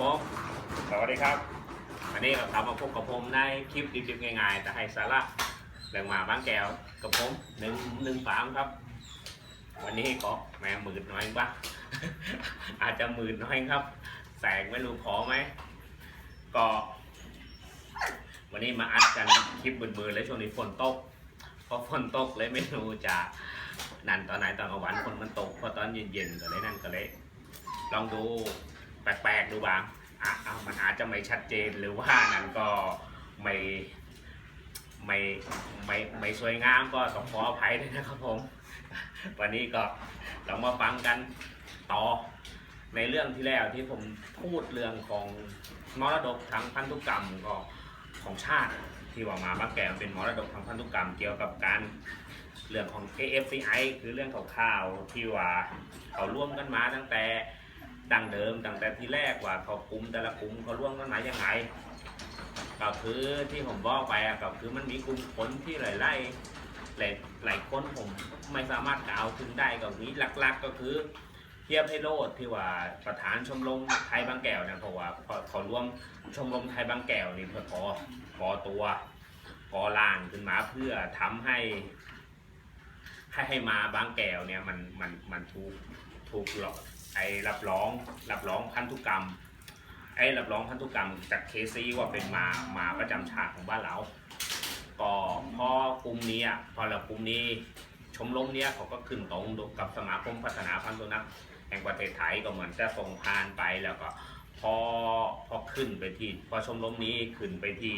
ผมสวัสดีครับวันนี้เราทำมาพบกับผมในคลิปดิบๆง่ายๆ แต่ให้สาระเรื่องหมาบ้างแก้วกับผมหนึ่งหนึ่งสามครับ วันนี้ก็แม่หมื่นน้อยบ้างอาจจะหมื่นน้อยครับ แสงไม่รู้พอไหมก็ วันนี้มาอัดกันคลิปมือๆเลยช่วงนี้ฝนตกพอฝนตกเลยไม่รู้จะนั่นตอนไหนตอนกลางวันฝนมันตกพอตอนเย็นๆก็เลยนั่นก็เลยลองดู แปลกๆดูบ้างอะมันอาจจะไม่ชัดเจนหรือว่านั้นก็ไม่ไม่ไม่ไม่สวยงามก็ต้องขออภัยด้วยนะครับผม วันนี้ก็เรามาฟังกันต่อในเรื่องที่แล้วที่ผมพูดเรื่องของมรดกทางพันธุกรรมก็ของชาติที่ว่ามาบ้านแก่เป็นมรดกทางพันธุกรรมเกี่ยวกับการเรื่องของ AFCI คือเรื่องข่าวๆที่ว่าเขาร่วมกันมาตั้งแต่ ดังเดิมตั้งแต่ที่แรกว่าเขากลุ่มแต่ละกลุ่มเขาร่วมกันมายังไงก็คือที่ผมบอกไปอะก็คือมันมีกลุ่มคนที่หลายๆหลายหลายคนผมไม่สามารถกล่าวถึงได้ก็มีหลัก ๆ ก็คือเทียบให้โลดที่ว่าประธานชมรมไทยบางแก้วเนี่ยเพราะว่าพอเขาร่วมชมรมไทยบางแก้วนี่เพื่อก่อก่อตัวก่อร่างขึ้นมาเพื่อทำให้ให้ให้มาบางแก้วเนี่ยมันมันมันถูกถูกหลอก ไอ้รับรองรับรองพันธุกรรมไอ้รับรองพันธุกรรมจากเคซีว่าเป็นมามาประจำชาติของบ้านเราก็พอกลุ่มนี้พอเรากลุ่มนี้ชมรมเนี้ยเขาก็ขึ้นตรงกับสมาคมพัฒนาพันธุ์นัขแห่งประเทศไทยก็เหมือนจะส่งผ่านไปแล้วก็พอพอขึ้นไปที่พอชมรมนี้ขึ้นไปที่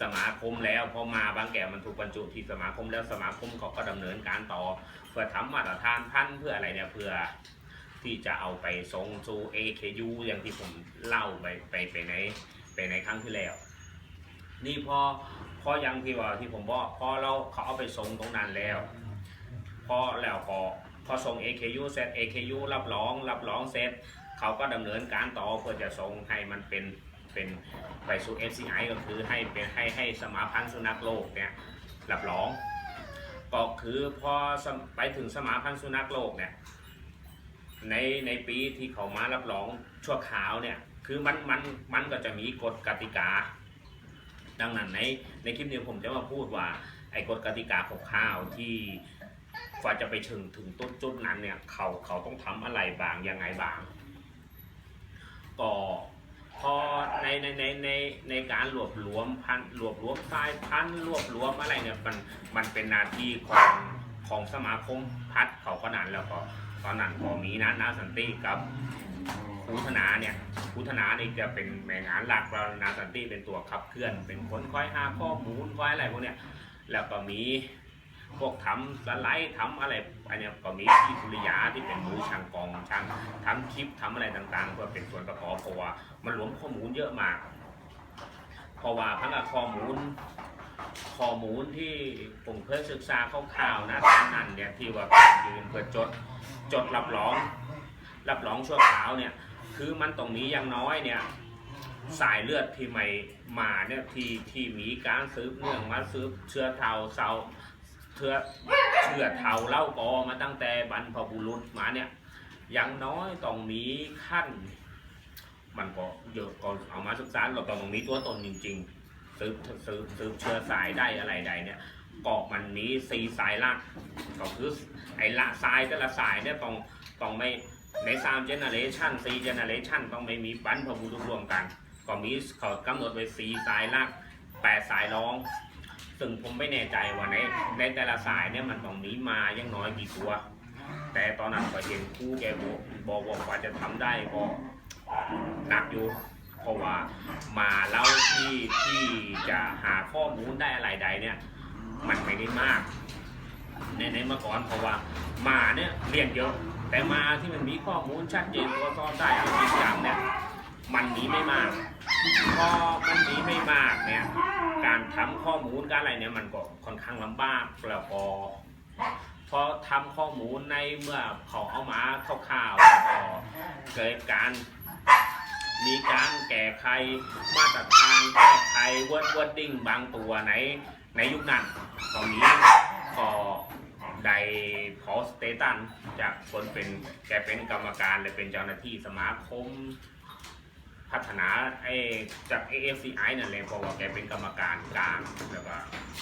สมาคมแล้วพอมาบางแก่มันถูกบรรจุที่สมาคมแล้วสมาคมเขาก็ดำเนินการต่อ เพื่อทำมาตรฐานพันธุ์เพื่ออะไรเนี่ยเพื่อ ที่จะเอาไปส่งสู่ AKU อย่างที่ผมเล่าไปไปไปในไปในครั้งที่แล้ว นี่พอพอยังที่ว่าที่ผมบอกพอเราเขาเอาไปส่งตรงนั้นแล้ว พอแล้วพอพอส่ง AKU เสร็จ AKU รับรองรับรองเสร็จเขาก็ดำเนินการต่อเพื่อจะส่งให้มันเป็นเป็นไปสู่ FCI ก็คือให้เป็นให้ให้สมาพันธ์สุนัขโลกเนี่ยรับรองก็คือพอไปถึงสมาพันธ์สุนัขโลกเนี่ย ในในปีที่เขามารับรองชั่วคราวเนี่ย คือมันมันมันก็จะมีกฎกติกา ดังนั้นในในคลิปนี้ผมจะมาพูดว่าไอ้กฎกติกาของข้าวที่กว่าจะไปถึงถึงต้นจุดนั้นเนี่ย เขาเขาต้องทำอะไรบางยังไงบางก็พอในในในในในการรวบรวมพันรวบรวมสายพันรวบรวมอะไรเนี่ยมันมันเป็นหน้าที่ของของสมาคมพัฒน์เขาก็นั้นแล้วก็ ตอนนั้นก็มีนะนาสันติกับพุทธนาเนี่ยพุทธนานี่จะเป็นแม่งานหลักแล้วนาสันติเป็นตัวขับเคลื่อน เป็นคนคอยหาข้อมูลคอยอะไรพวกเนี้ยแล้วก็มีพวกทำสไลด์ทำอะไรอันนี้ก็มีพี่สุริยาที่เป็นมือช่างกองช่างทำคลิปทำอะไรต่างๆเพื่อเป็นส่วนประกอบเพราะว่ามันรวมข้อมูลเยอะมาก เพราะว่าพังกับข้อมูล ข้อมูลที่ผมเคยศึกษาคร่าวๆนะตอนนั้นเนี่ยที่ว่ายืนเพื่อจดจดรับรอง รับรองชั่วคราวเนี่ยคือมันตรงนี้อย่างน้อยเนี่ยสายเลือดที่ไม่มาเนี่ยที่ที่มีการสืบเนื่องมาสืบเชื้อเทาเซาเชื้อเชื้อเทาเล่ากอมาตั้งแต่บรรพบุรุษมาเนี่ยอย่างน้อยต้องมีขั้น มันก็เยอะก็เอามาศึกษาเราต้องมีตัวตนจริง ๆ สืบสืบสืบเชื้อสายได้อะไรใดเนี่ยก็มันมีสีสายล่างก็คือไอ้ละสายแต่ละสายเนี่ยต้องต้องไม่ในสามเจเนอเรชันสี่เจเนอเรชันต้องไม่มีบรรพบุรุษรวมกัน ก็มีเขากำหนดไว้สี่สายลักแปดสายร้อง ซึ่งผมไม่แน่ใจว่าในในแต่ละสายเนี่ยมันต้องมีมายังน้อยกี่ตัว แต่ตอนนั้นก็เห็นคู่แกบอกบอกว่าว่าจะทำได้ก็หนักอยู่ เพราะว่ามาเล่าที่ที่จะหาข้อมูลได้อะไรใดเนี่ย มันไม่ได้มาก ในในเมื่อก่อนเพราะว่ามาเนี่ยเรียนเยอะ แต่มาที่มันมีข้อมูลชัดเจนตัวตอนได้อะไรบางอย่างเนี่ยมันหนีไม่มากพอมันหนีไม่มากเนี่ย การทำข้อมูลการอะไรเนี่ยมันก็ค่อนข้างลำบากแล้วพอพอทำข้อมูลในเมื่อเขาเอามาข่าวๆแล้วก็เกิดการ มีการแก้ไขมาตรฐานแก้ไขเวิร์ดเวิร์ดดิ้งบางตัวในในยุคนั้นตอนนี้ก็ได้พอสเตตันจากคนเป็นแกเป็นกรรมการและเป็นเจ้าหน้าที่สมาคม พัฒนาไอจาก AFCI นั่นเลยเพราะว่าแกเป็นกรรมการกลางแล้วก็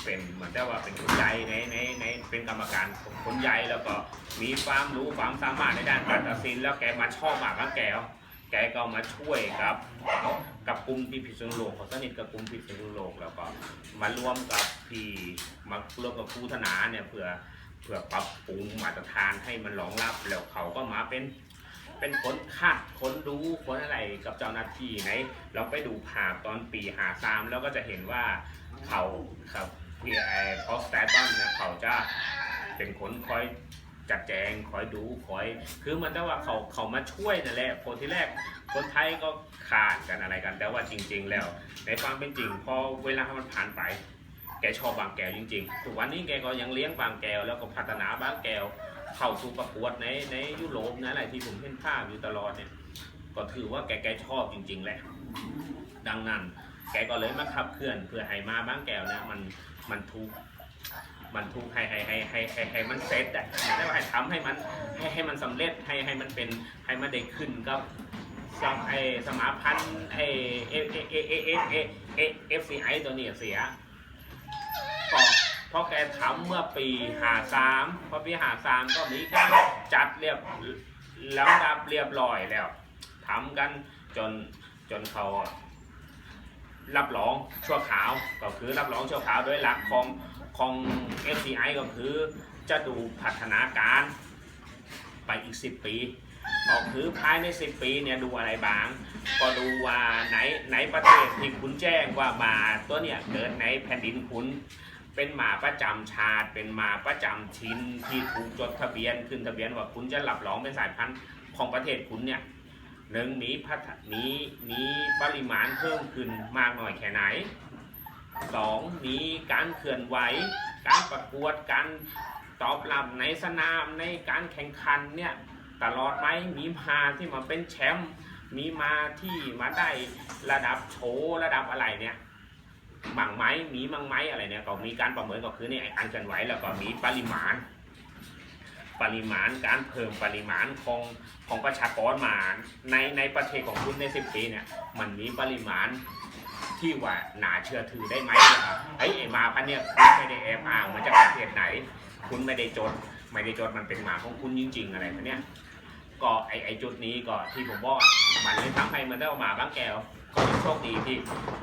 เป็นเหมือนแต่ว่าเป็นคนใหญ่ในในในเป็นกรรมการคนใหญ่แล้วก็มีความรู้ความสามารถในด้านการตัดสินแล้วแกมาชอบมากแล้วแก แกก็มาช่วยกับ กับกลุ่มที่พิษณุโลกเขาสนิทกับกลุ่มพิษณุโลกแล้วก็มาร่วมกับพี่มาร่วมกับครูธนาเนี่ยเพื่อเพื่อปรับปรุงมาตรฐานให้มันรองรับแล้วเขาก็มาเป็นเป็นคนคาดคนดูคนอะไรกับเจ้าหน้าที่ไหนเราไปดูภาพตอนปีหาซามแล้วก็จะเห็นว่าเขาครับพี่ไอ้พอสแตตันนะเขาจะเป็นคนคอย จัดแจงคอยดูคอย คือมันได้ว่าเขาเขามาช่วยนั่นแหละคนที่แรกคนไทยก็ขาดกันอะไรกัน แต่ว่าจริง ๆ แล้ว ในความเป็นจริงพอเวลามันผ่านไป แกชอบบางแก้วจริงๆทุกวันนี้แกก็ยังเลี้ยงบางแก้วแล้วก็พัฒนาบางแก้วเข้าสู่ประกวดในในยุโรปนะอะไรที่ผมเห็นภาพอยู่ตลอดเนี่ยก็ถือว่าแกแกชอบจริง ๆ แหละ ดังนั้น แกก็เลยมาขับเคลื่อนเพื่อให้มาบ้างแก้วนะมันมันทุก ข์มันทุกข์ให้ให้ให้ให้ให้ให้มันเซตอะได้ว่าให้ทำให้มันให้ให้มันสำเร็จให้ให้มันเป็นให้มันได้ขึ้นกับสมไอสมาพันธ์ไอเอเอเอเอเอเอเอเอฟซีไอตัวนี้เสียก็เพราะแกทำเมื่อปีหาสามพอปีหาสามก็มีการจัดเรียบลำดับเรียบร้อยแล้วทำกันจนจนเขา รับรองชั่วขาวก็คือรับรองชั่วขาวโดยหลักของของ FCI ก็คือจะดูพัฒนาการไปอีก 10 ปีก็คือภายใน 10 ปีเนี่ยดูอะไรบ้าง ก็ดูว่าไหนไหนประเทศที่คุณแจ้งว่ามาตัวเนี่ยเกิดในแผ่นดินคุณเป็นหมาประจำชาติเป็นหมาประจำถิ่นที่ถูกจดทะเบียนขึ้นทะเบียนว่าคุณจะรับรองเป็นสายพันธุ์ของประเทศคุณเนี่ย หนึ่งมีพัฒมีมีปริมาณเพิ่มขึ้นมากน้อยแค่ไหนสองมีการเคลื่อนไหว การประกวดการตอบรับในสนามในการแข่งขันเนี่ยตลอดไหมมีมาที่มาเป็นแชมป์มีมาที่มาได้ระดับโชว์ระดับอะไรเนี่ยบางไหมมีบางไหมอะไรเนี่ยก็มีการประเมินก็คือในการเคลื่อนไหวแล้วก็มีปริมาณ ปริมาณการเพิ่มปริมาณของของประชากรมาในในประเทศของคุณในสิบปีเนี่ยมันมีปริมาณที่ว่าหนาเชื่อถือได้ไหมนะครับไอ้ไอ้มาพันเนี่ยคุณไม่ได้แอบอ้างมาจากประเทศไหน คุณไม่ได้จด ไม่ได้จดมันเป็นหมาของคุณจริง ๆ อะไรแบบเนี้ยก็ไอ้ไอ้จุดนี้ก็ที่ผมบอกมันเลยทำให้มันได้ออกมาบางแก้ว ก็ยังโชคดีที่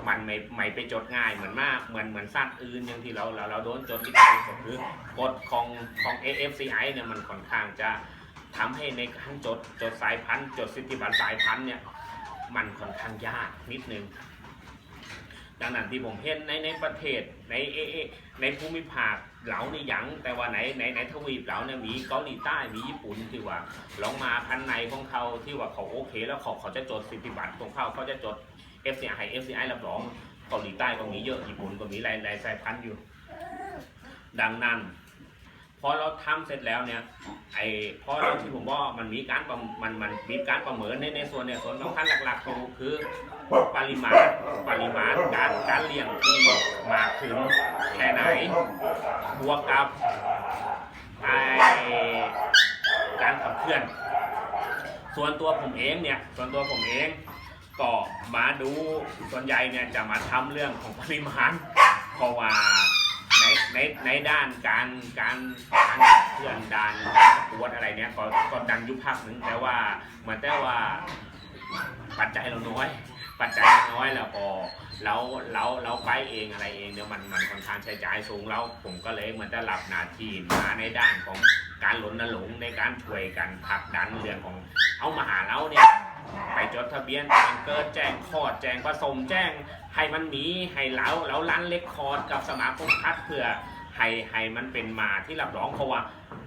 มันไม่ไม่ไปจดง่ายเหมือนมากเหมือนเหมือนสัตว์อื่นอย่างที่เราเราเราโดนจดลิขสิทธิ์ก็คือกฎของของ AFCI เนี่ยมันค่อนข้างจะทำให้ในการจดจดสายพันธุ์จดสิทธิบัตรสายพันธุ์เนี่ยมันค่อนข้างยากนิดนึงดังนั้นที่ผมเห็นในในประเทศในเอเอในภูมิภาคเหลาในหยังแต่ว่าในในในทวีปเหลาเนี่ยมีเกาหลีใต้มีญี่ปุ่นที่ว่าลองมาพันในของเขาที่ว่าเขาโอเค แล้วเขาเขาจะจดสิทธิบัตรของเขาเขาจะจด FCI FCI รับรองเกาหลีใต้ก็มีเยอะญี่ปุ่นก็มีหลายหลายสายพันธุ์อยู่ ดังนั้นพอเราทำเสร็จแล้วเนี่ยไอ้พอเราที่ผมว่ามันมีการประมันมันมีการประเมินในในส่วนเนี่ยส่วนสำคัญหลักๆก็คือปริมาณปริมาณการการเลี้ยงที่มากขึ้นแค่ไหนบวกกับไอ้การขับเคลื่อน ส่วนตัวผมเองเนี่ยส่วนตัวผมเอง ก็มาดูส่วนใหญ่เนี่ยจะมาทำเรื่องของปริมาณเพราะว่าในในในด้านการการการเคลื่อนด้านการประกวดอะไรเนี่ยก็ก็ดังยุคพักหนึ่งแต่ว่าเหมือนแต่ว่าปัจจัยเราน้อย ปัจจัยน้อยแล้วก็เราเราเราไปเองอะไรเองเนี่ยมันมันค่อนข้างใช้จ่ายสูงแล้วผมก็เลยเหมือนจะหลับหนาทีมาในด้านของการหลนหลงในการช่วยกันผลักดันเรื่องของเอามาหาเราเนี่ย ไปจดทะเบียนแจ้งเกิดแจ้งคลอดแจ้งผสมแจ้งให้มันมีให้เล้าแล้วรันเล็กคอร์ดกับสมาคมพัดเพื่อให้ให้มันเป็นมาที่รับรองเพราะว่า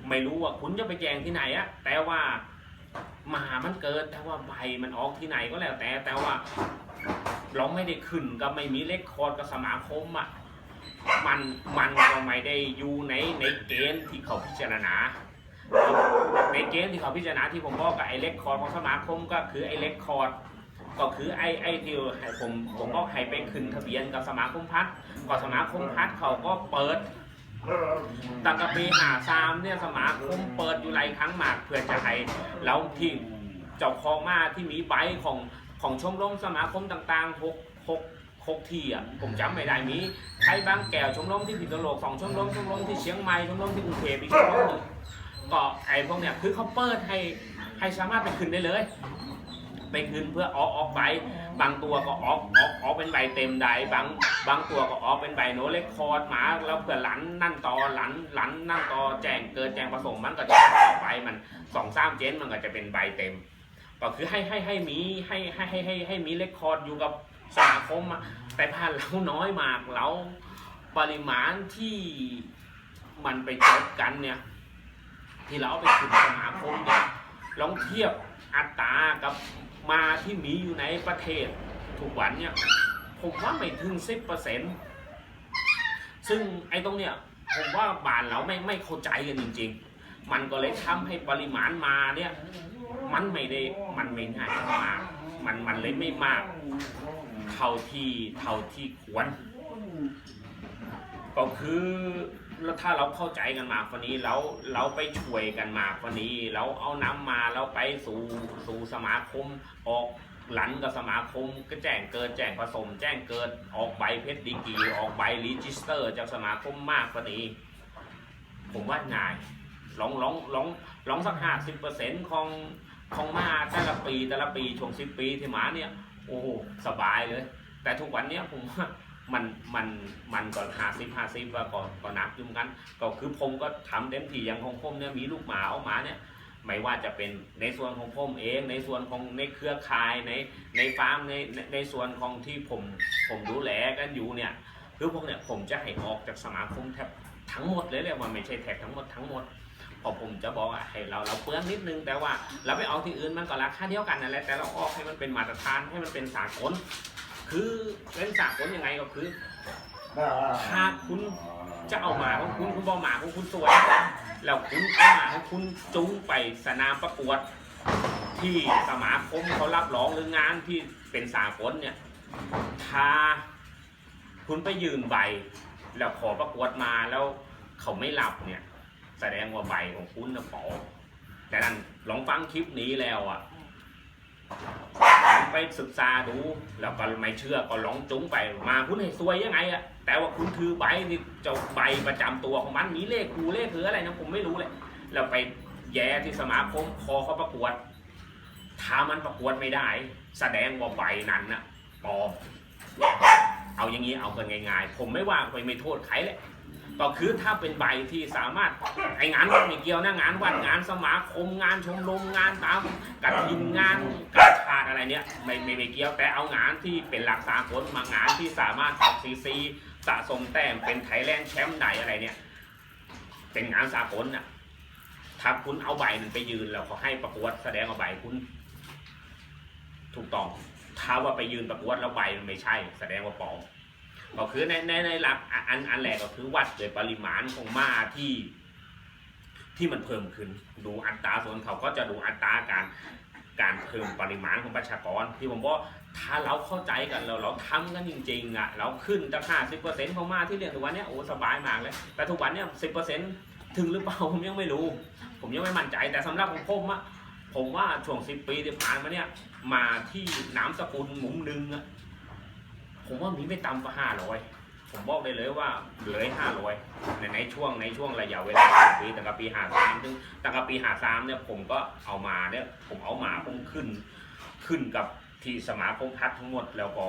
ไม่รู้ว่าคุณจะไปแจ้งที่ไหนอะแต่ว่าหมามันเกิดแต่ว่าใบมันออกที่ไหนก็แล้วแต่ แต่ว่าเราไม่ได้ขึ้นก็ไม่มีเลขคอร์ดกับสมาคมอะมันมันก็ไม่ได้อยู่ในในเกณฑ์ที่เขาพิจารณา ในเกณฑ์ที่เขาพิจารณาที่ผมบอกกับไอ้เลคคอร์ดของสมาคมก็คือไอ้เลคคอร์ดก็คือไอ้ไอ้ที่ให้ผมผมก็ให้ไปขึ้นทะเบียนกับสมาคมพัฒน์ก็สมาคมพัฒน์เขาก็เปิดตั้งแต่ปีหาซามเนี่ยสมาคมเปิดอยู่หลายครั้งมากเพื่อจะให้เราที่เจ้าของมาที่มีใบของของชมรมสมาคมต่างๆหกหกหกที่อะผมจำไม่ได้มีไทยบางแก้วชมรมที่พิษณุโลกสองชมรมชมรมที่เชียงใหม่ชมรมที่กรุงเทพอีกชมรมหนึ่ง ก็ไอ้พวกเนี้ยคือเขาเปิดให้ให้สามารถไปขึ้นได้เลย ไปขึ้นเพื่อออกออกใบบางตัวก็ออกออกออกเป็นใบเต็มได้บางบางตัวก็ออกเป็นใบโนเลคคอร์ดมาแล้วเพื่อหลันนั่นต่อหลันหลันนั่นต่อแจงเกิดแจงผสมมันก็จะออกไปมันสองสามเจนมันก็จะเป็นใบเต็ม ก็คือให้ให้ให้มีให้ให้ให้ให้ให้มีเลคคอร์ดอยู่กับสมาคมแต่ผ่านเราน้อยมากเราปริมาณที่มันไปจดกันเนี่ย ที่เราเอาไปขึ้นสมาคมเนี่ยลองเทียบอัตรากับมาที่มีอยู่ในประเทศทุกวันเนี่ยผมว่าไม่ถึงสิบเปอร์เซ็นต์ซึ่งไอ้ตรงเนี้ยผมว่าบ้านเราไม่ไม่เข้าใจกันจริง ๆ มันก็เลยทำให้ปริมาณมาเนี่ยมันไม่ได้มันไม่ง่ายมากมันมันเลยไม่มาก เท่าที่เท่าที่ควร ก็คือถ้าเราเข้าใจกันมากกว่านี้แล้วเราไปช่วยกันมากกว่านี้เราเอาน้ำมาเราไปสู่สู่สมาคมออกหลันกับสมาคมก็แจ้งเกิดแจ้งผสม แจ้งเกิดออกใบเพชรดีกีออกใบรีจิสเตอร์จากสมาคมมากกว่านี้ ผมว่าง่ายลองลองลองลองสักห้าสิบเปอร์เซ็นต์ของของมาแต่ละปีแต่ละปีช่วงสิบปีที่มาเนี่ยโอ้สบายเลย แต่ทุกวันเนี้ยผมว่า มันมันมันก็หาซิบหาซิบว่าก็ก็หนักอยุ่เหมือนกันก็คือผมก็ทำเต็มที่อย่างของผมเนี่ยมีลูกหมาเออกมาเนี่ยไม่ว่าจะเป็นในส่วนของผมเอง ในส่วนของในเครือข่ายในในฟาร์มในในส่วนของที่ผมผมดูแลกันอยู่เนี่ยคือพวกเนี่ยผมจะให้ออกจากสมาคมแทบทั้งหมดเลยเลยว่าไม่ใช่แทบทั้งหมดทั้งหมดพอผมจะบอกว่าให้เราเราเปลืองนิดนึงแต่ว่าเราไปเอาที่อื่นมันก็ราคาเดียวกันนั่นแหละแต่เราออกให้มันเป็นมาตรฐานให้มันเป็นสากล คือเป็นสากลยังไงก็คือ ถ้าคุณจะเอาหมาของคุณคุณบอกหมาของคุณสวย แล้วคุณเอาหมาของคุณจุงไปสนามประกวด ที่สมาคมเขารับรองหรืองานที่เป็นสากลเนี่ยถ้าคุณไปยืนใบ แล้วขอประกวดมาแล้วเขาไม่รับเนี่ย แสดงว่าใบของคุณนะปลอมแต่นั้นลองฟังคลิปนี้แล้วอะลอง ไปศึกษาดู แล้วก็ไม่เชื่อก็ลองจุงไปมาคุณให้ซวยยังไงอะแต่ว่าคุณถือใบนี่เจ้าใบประจำตัวของมันมีเลขกูเลขหรืออะไรนะผมไม่รู้เลยแล้วไปแย่ที่สมาคมคอเขาประกวดถ้ามันประกวดไม่ได้ แสดงว่าใบนั้นนะปลอมเอาอย่างนี้เอากันง่ายๆ ผมไม่ว่าไปไม่โทษใครเลย ก็คือถ้าเป็นใบที่สามารถไองานวัดไม่เกี่ยวนะงานวัดงานสมาคมงานชมรมงานตามกฐินงานกาชาติอะไรเนี้ยไม่ไม่ไม่เกี่ยวแต่เอางานที่เป็นหลักสากลมางานที่สามารถออกซีซีสะสมแต้มเป็นไทยแลนด์แชมป์ใดอะไรเนี่ย เป็นงานสากลน่ะถ้าคุณเอาใบมันไปยืนแล้วเขาให้ประกวดแสดงว่าใบคุณ ถูกต้องถ้าว่าไปยืนประกวดแล้วใบมันไม่ใช่ แสดงว่าปลอม ก็คือในในในหลักอันอันแรกก็คือวัดโดยปริมาณของมาที่ ที่มันเพิ่มขึ้น ดูอัตราส่วนเขาก็จะดูอัตราการการเพิ่มปริมาณของประชากร ที่ผมบอกถ้าเราเข้าใจกันเราเราทำกันจริงๆอะเราขึ้นตั้งห้าสิบเปอร์เซ็นต์ของมาที่เรียนทุกวันเนี้ยโอ้สบายมากเลย แต่ทุกวันเนี้ยสิบเปอร์เซ็นต์ถึงหรือเปล่าผมยังไม่รู้ ผมยังไม่มั่นใจแต่สำหรับของผมอะผมว่าช่วงสิบปีที่ผ่านมาเนี่ยมาที่น้ำสกุลหมุมหนึ่งอะ ผมว่ามีไม่ต่ำกว่าห้าร้อยผมบอกได้เลยว่าเหลยห้าร้อยในในช่วงในช่วงระยะเวลาปีตั้งแต่ปีห้าสามถึงตั้งแต่ปีห้าสามเนี่ยผมก็เอามาเนี่ย ผมเอามาผมขึ้น ขึ้นกับที่สมาคมพัฒน์ทั้งหมด แล้วก็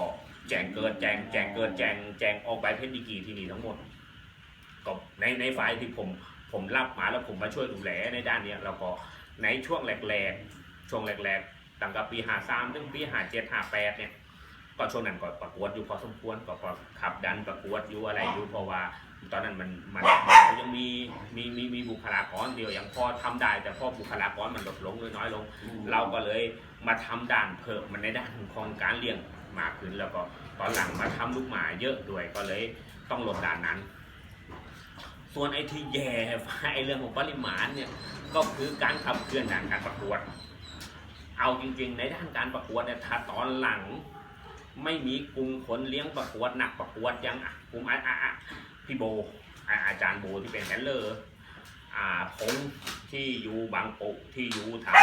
แจงเกิดแจงแจงเกิดแจงแจงออกใบเพชรดีกีที่นี่ทั้งหมดก็ในในฝ่ายที่ผมผมรับมาแล้วผมมาช่วยดูแลในด้านเนี้ยแล้วก็ในช่วงแรกๆช่วงแรกๆตั้งแต่ปีห้าสามถึงปีห้าเจ็ดห้าแปดเนี่ย ก็ช่วงนั้นก็ประกวดอยู่พอสมควรก็ก็ขับดันประกวดอยู่อะไรอยู่เพราะว่า ตอนนั้นมันมันมันยังมีมีมีมีบุคลากรเดียวยังพอทำได้ แต่พอบุคลากรมันลดลงหรือน้อยลง เราก็เลยมาทำด้านเพิ่มมันในด้านของการเลี้ยงมากขึ้นแล้วก็ตอนหลังมาทำลูกหมาเยอะด้วยก็เลยต้องลดด้านนั้น ส่วนไอ้ที่แย่ไอ้เรื่องของปริมาณเนี่ยก็คือการขับเคลื่อนด้านการประกวด เอาจริงๆ ในด้านการประกวดเนี่ยถ้าตอนหลัง ไม่มีกลุ่มคนเลี้ยงประกวดหนักประกวดยังอะกลุ่มอะอะอะพี่โบอาจารย์โบที่เป็นแฮนเลอร์อ่าพงที่อยู่บางปุที่อยู่ทาง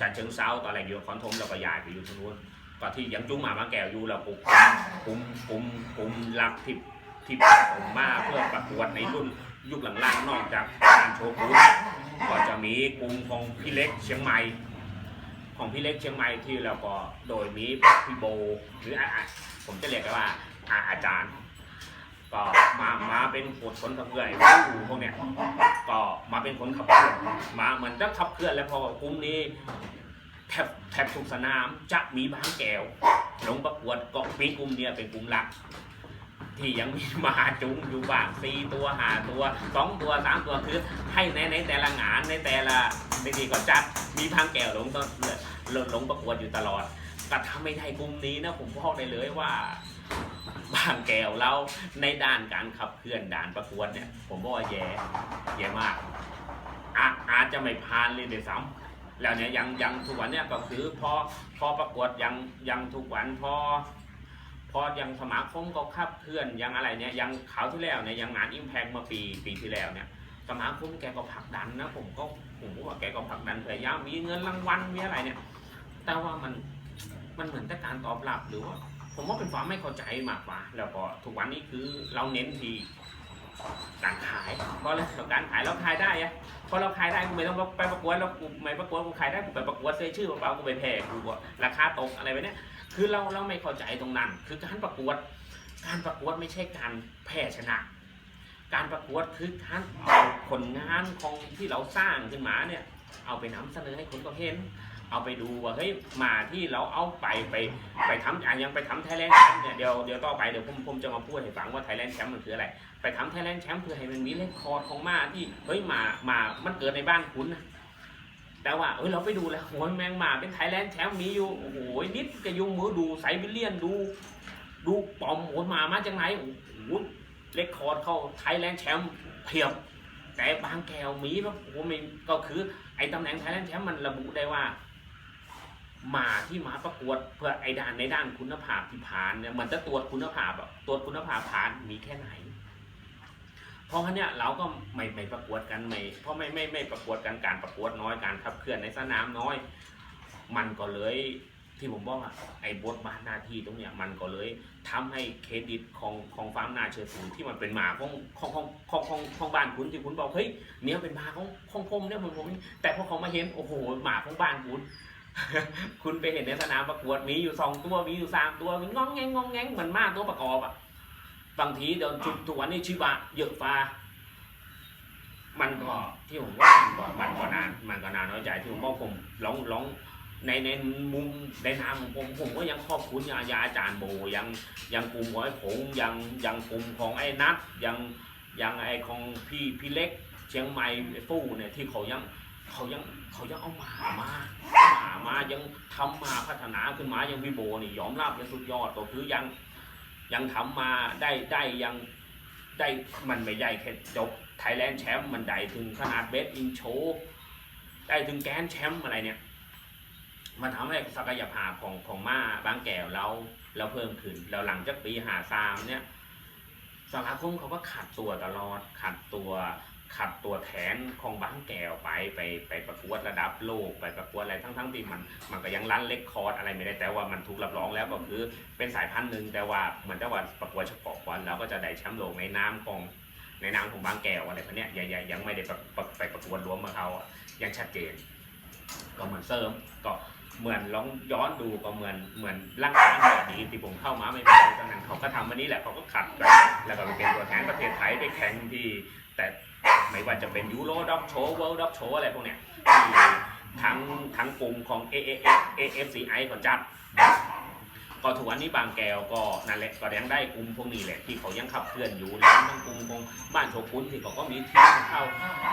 จันเชิงเซาตอนแรกอยู่คอนทมแล้วก็ย้ายไปอยู่ทางนู้นก็ที่ยังจุ้งหมาบางแก้วอยู่แล้วปุ๊บกลุ่มกลุ่มกลุ่มหลักที่ที่ผมมาเพื่อประกวดในรุ่นยุคหลังๆนอกจากการโชว์บูธก็จะมีกลุ่มของพี่เล็กเชียงใหม่ ของพี่เล็กเชียงใหม่ที่แล้วก็โดยมีพี่โบหรืออะอะผมจะเรียกกันว่าอาอาจารย์ ก็มามาเป็นคนคนขับเคลื่อนไอ้พวกเนี้ยก็มาเป็นคนขับเคลื่อนมาเหมือนจะขับเคลื่อนแล้วพอกลุ่มนี้แทบแทบทุกสนามจะมีบางแก้วลงประกวดก็มีกลุ่มเนี้ยเป็นกลุ่มหลักที่ยังมีมาจุงอยู่บ้างสี่ตัวห้าตัวสองตัวสามตัวคือให้ในในแต่ละงานในแต่ละ ในทีก็จัดมีพังแก้วลงต้นลงลงประกวดอยู่ตลอดแต่ถ้าไม่ได้กลุ่มนี้นะผมบอกได้เลยว่าบางแก้วเราในด้านการขับเคลื่อนด่านประกวดเนี่ย ผมว่าแย่แย่มากอาอาจจะไม่ผ่านเลยเดี๋ยวซ้ำแล้วเนี่ยยังยังทุกวันเนี่ยก็คือพอพอประกวดยังยังทุกวันพอพอยังสมาคมก็ขับเคลื่อนยังอะไรเนี่ยยังขาวที่แล้วเนี่ยยังงานอิมแพกมาปีปีที่แล้วเนี่ยสมาคมแกก็ผลักดันนะผมก็ ผมว่าแกก็ผลักดันพยายามมีเงินรางวัลมีอะไรเนี่ย แต่ว่ามันมันเหมือนแต่การตอบรับหรือว่า ผมว่าเป็นความไม่เข้าใจมากกว่า แล้วก็ทุกวันนี้คือเราเน้นที่การขายเพราะเรื่องของการขายเราขายได้อะพอเราขายได้กูไม่ต้องไปประกวดแล้วกูไม่ประกวดกูขายได้กูไปประกวดเสียชื่อเปล่ากูไปแพ้กูก็ราคาตกอะไรไปเนี่ยคือเราเราไม่เข้าใจตรงนั้น คือการประกวด การประกวดไม่ใช่การแพ้ชนะ การประกวดคือการเอาผลงานของที่เราสร้างขึ้นมาเนี่ย เอาไปนำเสนอให้คนก็เห็น เอาไปดูว่าเฮ้ยมาที่เราเอาไปไปไปทำอย่างยังไปทำไทยแลนด์แชมป์เนี่ยเดี๋ยวเดี๋ยวต่อไปเดี๋ยวผมผมจะมาพูดให้ฟังว่าไทยแลนด์แชมป์มันคืออะไร ไปทำไทยแลนด์แชมป์เพื่อให้มันมีเลคคอร์ดของมาที่เฮ้ยมามามันเกิดในบ้านคุณนะแต่ว่าเอ้ยเราไปดูแล้วโอ้ยแมงมาเป็นไทยแลนด์แชมป์มีอยู่โอ้โหนิดกระยุงมือดูไซบิเลียนดู ดูปอมโหนมามาจากไหนโอ้โห เลคคอร์ดเข้าไทยแลนด์แชมป์เพียบ แต่บางแก้วมีแบบโอ้โหมีก็คือ ไอ้ตำแหน่งไทยแลนด์แชมป์มันระบุได้ว่า มาที่มาประกวดเพื่อไอ้ด้านในด้านคุณภาพที่ผ่านเนี่ยมันจะตรวจคุณภาพอะตรวจคุณภาพผ่านมีแค่ไหนเพราะฉะนั้นเนี่ยเราก็ไม่ไม่ประกวดกันไม่เพราะไม่ไม่ไม่ประกวดกันการประกวดน้อยการขับเคลื่อนในสนามน้อย มันก็เลย ที่ผมบอกอะไอ้บทบาทหน้าที่ตรงเนี้ยมันก็เลยทำให้เครดิตของของฟาร์มนาเชื่อถือที่มันเป็นหมาของของของของของของบ้านคุณที่คุณบอกเฮ้ยเนี่ยเป็นหมาของของผมเนี่ยผมผมแต่พอเขามาเห็นโอ้โหหมาของบ้านคุณคุณไปเห็นในสนามประกวดมีอยู่สองตัวมีอยู่สามตัวมันงองแงงงองแงงเหมือนมากตัวประกอบอะบางทีเดี๋ยวจุดทุกวันนี้ชิบะเยอะฟ้ามันก็ที่ผมว่ามันก็มันก็นานมันก็นานน้อยใจที่ผมบอกผมร้องร้อง ในในมุมในนามของผมผมก็ยังขอบคุณยายาอาจารย์โบยังยังกลุ่มของไอ้ผงยังยังกลุ่มของไอ้นัทยังยังไอ้ของพี่พี่เล็ก เชียงใหม่ไอ้ฟู่เนี่ยที่เขายังเขายังเขายังเอาหมามาหมามายังทำมาพัฒนาขึ้นมายังพี่โบนี่ยอมรับยังสุดยอดก็คือยังยังทำมาได้ได้ยังได้มันไม่ใหญ่แค่จบไทยแลนด์แชมป์มันได้ถึงขนาดเบสอินโชได้ถึงแกนแชมป์อะไรเนี่ย มันทำให้ศักยภาพของของม้าบางแก้วเราเราเพิ่มขึ้นแล้วหลังจากปีหาซามเนี่ยสมาคมเขาก็ขัดตัวตลอดขัดตัวขัดตัวแทนของบางแก้วไปไปไปประกวดระดับโลกไปประกวดอะไรทั้งทั้งๆที่มันมันก็ยังรันเล็กคอร์ดอะไรไม่ได้แต่ว่ามันถูกรับรองแล้วก็คือเป็นสายพันธุ์หนึ่งแต่ว่าเหมือนกับว่าประกวดเฉพาะวันแล้วก็จะได้แชมป์โลกในนามของในนามของบางแก้วอะไรพวกเนี้ยยังยังยังไม่ได้ไปประกวดรวมกับเขายังชัดเจน ก็เหมือนเสริมก็ เหมือนลองย้อนดูก็เหมือนเหมือนร่างกายแบบนี้ที่ผมเข้ามาไม่เป็นตอนนั้นเขาก็ทำวันนี้แหละเขาก็ขัดไปแล้วก็ไปเป็นตัวแทนประเทศไทยไปแข่งที่ แต่ไม่ว่าจะเป็นยูโรด็อกโชว์เวิลด์ด็อกโชว์อะไรพวกเนี้ยที่ทั้งทั้งกลุ่มของ A A A F C I ก็จัดก็ถูกวันนี้บางแก้วก็นั่นแหละก็ยังได้กลุ่มพวกนี้แหละที่เขายังขับเคลื่อนอยู่แล้วทั้งกลุ่มของบ้านโชกุนที่เขาก็มีทีมเข้า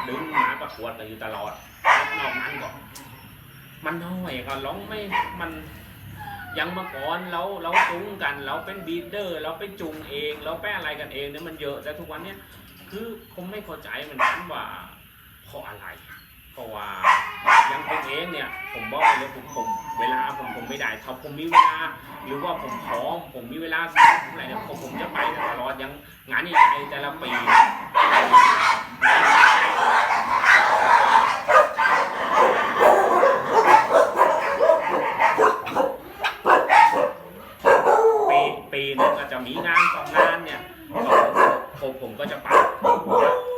ดึงมาประกวดกันอยู่ตลอดนอกนั้นก็ มันน้อยก็ร้องไม่มันยังมาก่อนเราเราจุงกัน เราเป็นบีดเดอร์ เราไปจุงเอง เราแป้อะไรกันเองเนี่ยมันเยอะแต่ทุกวันเนี้ยคือผมไม่เข้าใจเหมือนกันว่าเพราะอะไร เพราะว่ายังผมเองเนี่ย ผมบอกเลยผมผมเวลาผมผมไม่ได้ถ้าผมมีเวลา หรือว่าผมพร้อมผมมีเวลาสักอะไรเนี่ยผมผมจะไปตลอดยังงานใหญ่แต่ละปี ปีนึงก็จะมีงานสองงานเนี่ยผมผมก็จะไป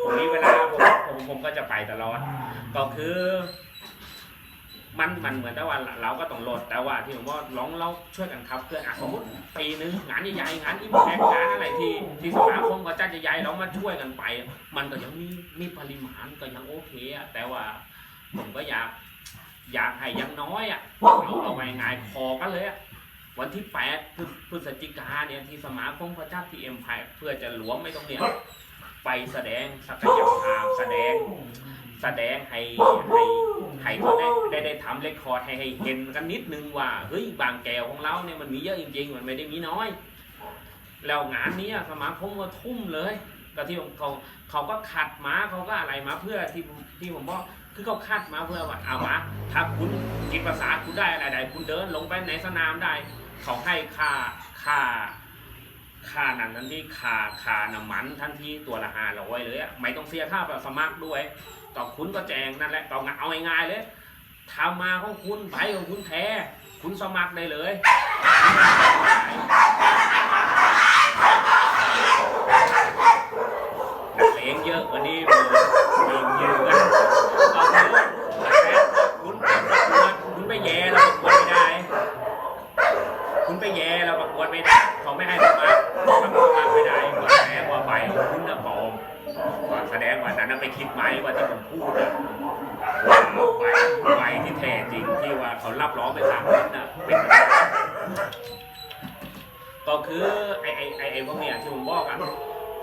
ผมมีเวลาผมผมผมก็จะไปตลอด ก็คือ มันมันเหมือนแต่ว่าเราก็ต้องลดแต่ว่าที่ผมว่าร้องเราช่วยกันครับเพื่อสมมติปีนึงงานใหญ่ๆงานอิมแพกงานอะไรที่ที่สมาคมก็จะใหญ่ๆเรามาช่วยกันไป มันก็ยังมีมีปริมาณก็ยังโอเคอะแต่ว่าผมก็อยากอยากให้ยังน้อยอะเราเอาไงไงคอกันเลยอะ วันที่แปดพฤศจิกาเนี่ยที่สมาคมพระเจ้าพีเอ็มไพเพื่อจะหลวมไม่ตรงเนี้ยไปแสดงศักยภาพแสดง แสดงให้ให้ให้เขาได้ได้ได้ทำเรคคอร์ดให้ให้เห็นกันนิดนึงว่าเฮ้ยบางแก้วของเราเนี่ยมันมีเยอะจริง ๆ มันไม่ได้มีน้อย แล้วงานนี้สมาคมก็ทุ่มเลยก็ที่เขาเขาก็ขัดมาเขาก็อะไรมาเพื่อที่ที่ผมบอก คือเขาคัดมาเพื่อว่าเอามาถ้าคุณจิตประสาคุณได้อะไรใดคุณเดินลงไปในสนามได้ เขาให้ค่าค่าค่านั้นทันที่ค่าค่าน้ำมันทันทีตัวละห้าร้อยเลยอะไม่ต้องเสียค่าสมัครด้วยก็คุณก็แจงนั่นแหละก็เอาง่ายๆเลยทำมาของคุณไปของคุณแท้ คุณสมัครได้เลยนักเลงเยอะกว่านี้มือยิงเยอะกันก็คือคุณประกวดคุณไปแย่เราประกวดไม่ได้ คุณไปแย่เราประกวดไม่ได้ เขาไม่ให้สมัครสมัครไม่ได้ก็แสดงว่าใบคุณนะปลอมก็แสดงว่านั้นนะไปคิดไหมว่าที่ผมพูดอะใบใบที่แท้จริงที่ว่าเขารับร้องไปสามคนน่ะเป็นก็คือไอ้ไอ้ไอ้ไอ้พวกเนี้ยที่ผมบอกอะ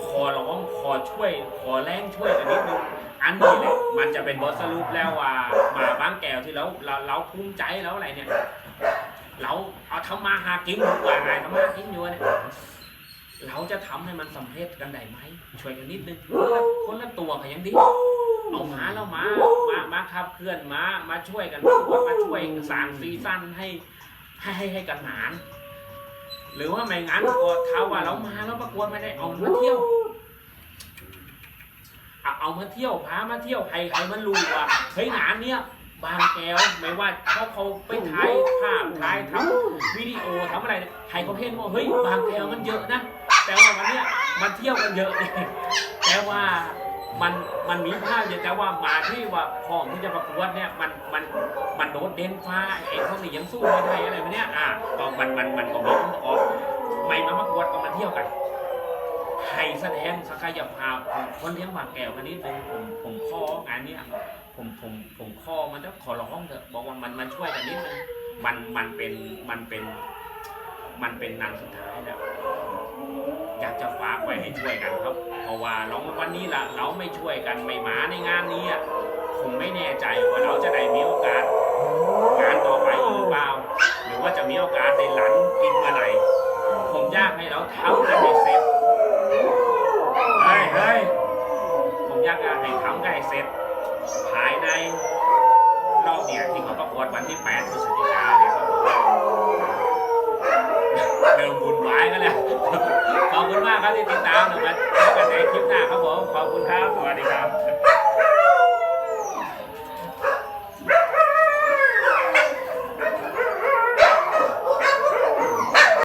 ขอร้องขอช่วยขอแรงช่วยกันนิดนึงอันนี้แหละมันจะเป็นบทสรุปแล้วว่ามาบ้างแก้วที่เราเราเราภูมิใจแล้วอะไรเนี่ย เราเอาทำมาหากินอยู่ว่าไงทำมาหากินอยู่เนี่ยเราจะทำให้มันสำเร็จกันได้ไหมช่วยกันนิดนึงคนละคนละตัวก็ยังดีเอาหมาแล้วมามามาขับเคลื่อนมามาช่วยกันมาช่วยสร้างซีซั่นให้ให้ให้กันหนานหรือว่าไม่งั้นก็เขาว่าเรามาแล้วประกวดไม่ได้เอามาเที่ยวเอามาเที่ยวพามาเที่ยวใครใครมันรู้ว่าเฮ้ยงานเนี้ย บางแก้วไม่ว่าเขาเขาไปถ่ายภาพถ่ายทำวิดีโอทำอะไรเนี่ยใครเขาเห็นว่าเฮ้ยบางแก้วมันเยอะนะแต่ว่าวันเนี้ยมันเที่ยวกันเยอะนี่แต่ว่ามันมันมีภาพเยอะแต่ว่ามาที่ว่าของที่จะประกวดเนี่ยมันมันมันโดดเด่นฟ้าไอ้พวกนี้ยังสู้ไม่ได้อะไรแบบเนี้ยอะก็มันมันมันก็มีองค์ประกอบไม่มาประกวดก็มาเที่ยวกันให้แสดงศักยภาพของคนเลี้ยงหมากแก้วกันนิดนึงผมผมข้องานเนี้ย ผมผมผมข้อมันจะขอร้องเถอะบอกว่ามันมันช่วยกันนิดนึงมันมันเป็นมันเป็น มันเป็นนางสุดท้ายแล้วอยากจะฝากไว้ให้ช่วยกันครับ เพราะว่าเราวันนี้ละเราไม่ช่วยกันไม่มาในงานนี้อะผมไม่แน่ใจว่าเราจะได้มีโอกาส งานต่อไปหรือเปล่า หรือว่าจะมีโอกาสในหลังกินเมื่อไหร่ผมยากให้เราเทำกันให้เสร็จเฮ้ยเฮ้ยผมยากให้ทำกันให้เสร็จ ภายในรอบเนี่ยที่เขาประกวดวันที่ 8พฤศจิกายนเนี่ยครับผมเริ่มบุญหวายกันแล้วขอบคุณมากครับที่ติดตามนะครับกันในคลิปหน้าครับผมขอบคุณครับสวัสดีครับ